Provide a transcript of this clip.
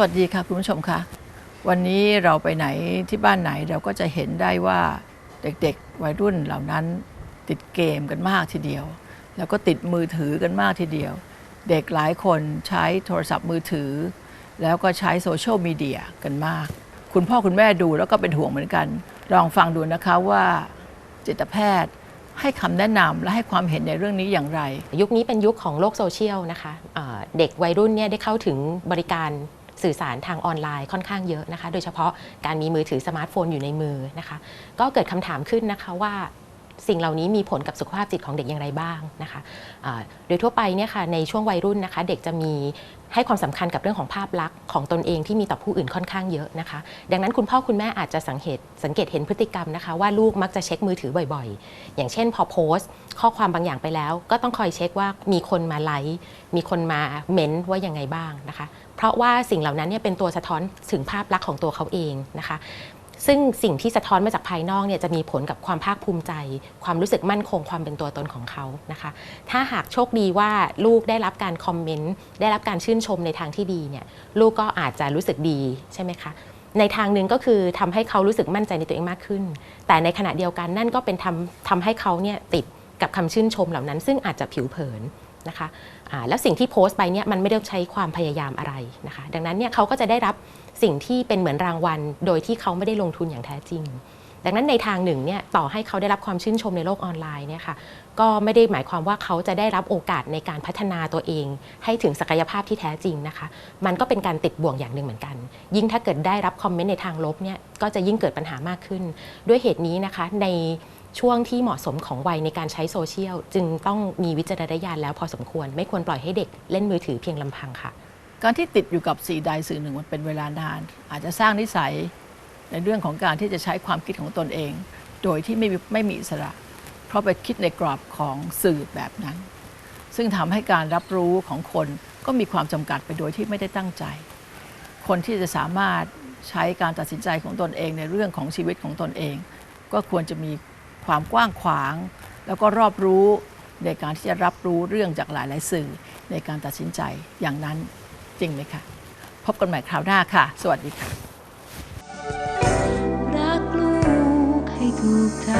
วัสดีค่ะคุณผู้ชมคะวันนี้เราไปไหนที่บ้านไหนเราก็จะเห็นได้ว่าเด็กๆ วัยรุ่นเหล่านั้นติดเกมกันมากทีเดียว แล้วก็ติดมือถือกันมากทีเดียว เด็กหลายคนใช้โทรศัพท์มือถือ แล้วก็ใช้โซเชียลมีเดียกันมาก คุณพ่อคุณแม่ดูแล้วก็เป็นห่วงเหมือนกัน ลองฟังดูนะคะว่าจิตแพทย์ให้คำแนะนำและให้ความเห็นในเรื่องนี้อย่างไร ยุคนี้เป็นยุคของโลกโซเชียลนะคะเอ่อเด็กวัยรุ่นเนี่ยได้เข้าถึงบริการ สื่อสารทางออนไลน์ค่อนข้างเยอะนะคะ โดยเฉพาะการมีมือถือสมาร์ทโฟนอยู่ในมือนะคะ ก็เกิดคำถามขึ้นนะคะว่า สิ่งเหล่านี้มีผลกับสุขภาพจิตของเด็กอย่างไรบ้างนะคะโดยทั่วไปเนี่ยค่ะในช่วงวัยรุ่นนะคะ เด็กจะมีให้ความสำคัญกับเรื่องของภาพลักษณ์ของตนเองที่มีต่อผู้อื่นค่อนข้างเยอะนะคะ ดังนั้นคุณพ่อคุณแม่อาจจะสังเกตสังเกตเห็นพฤติกรรมนะคะ ว่าลูกมักจะเช็คมือถือบ่อยๆ อย่างเช่นพอโพสต์ ข้อความบางอย่างไปแล้ว ก็ต้องคอยเช็คว่ามีคนมาไลค์มีคนมาเม้นว่ายังไงบ้างนะคะ เพราะว่าสิ่งเหล่านั้นเนี่ยเป็นตัวสะท้อนถึงภาพลักษณ์ของตัวเขาเองนะคะ ซึ่งสิ่งที่สะท้อนมาจากภายนอกเนี่ยจะมีผลกับความภาคภูมิใจ ความรู้สึกมั่นคงความเป็นตัวตนของเขานะคะ ถ้าหากโชคดีว่าลูกได้รับการคอมเมนต์ได้รับการชื่นชมในทางที่ดีเนี่ยลูกก็อาจจะรู้สึกดีใช่ไหมคะในทางหนึ่งก็คือทำให้เขารู้สึกมั่นใจในตัวเองมากขึ้น แต่ในขณะเดียวกันนั่นก็เป็นทำทำให้เขาเนี่ยติดกับคำชื่นชมเหล่านั้น ซึ่งอาจจะผิวเผิน นะคะอ่าแล้วสิ่งที่โพสต์ไปเนี่ยมันไม่ได้ใช้ความพยายามอะไรนะคะ ดังนั้นเนี่ยเขาก็จะได้รับสิ่งที่เป็นเหมือนรางวัล โดยที่เขาไม่ได้ลงทุนอย่างแท้จริง ดังนั้นในทางหนึ่งเนี่ยต่อให้เขาได้รับความชื่นชมในโลกออนไลน์เนี่ยค่ะก็ไม่ได้หมายความว่าเขาจะได้รับโอกาสในการพัฒนาตัวเอง ให้ถึงศักยภาพที่แท้จริงนะคะ มันก็เป็นการติดบ่วงอย่างหนึ่งเหมือนกัน ยิ่งถ้าเกิดได้รับคอมเมนต์ในทางลบเนี่ยก็จะยิ่งเกิดปัญหามากขึ้น ด้วยเหตุนี้นะคะใน ช่วงที่เหมาะสมของวัยในการใช้โซเชียล จึงต้องมีวิจารณญาณแล้วพอสมควร ไม่ควรปล่อยให้เด็กเล่นมือถือเพียงลำพังค่ะ การที่ติดอยู่กับสื่อใดสื่อหนึ่งมันเป็นเวลานาน อาจจะสร้างนิสัยในเรื่องของการที่จะใช้ความคิดของตนเอง โดยที่ไม่มีไม่มีอิสระ เพราะไปคิดในกรอบของสื่อแบบนั้น ซึ่งทำให้การรับรู้ของคนก็มีความจำกัดไปโดยที่ไม่ได้ตั้งใจ คนที่จะสามารถใช้การตัดสินใจของตนเองในเรื่องของชีวิตของตนเอง ก็ควรจะมี ความกว้างขวาง แล้วก็รอบรู้ในการที่จะรับรู้เรื่องจากหลาย ๆ สื่อในการตัดสินใจอย่างนั้นจริงไหมคะ พบกันใหม่คราวหน้าค่ะ สวัสดีค่ะ รักลูกให้ถูกทาง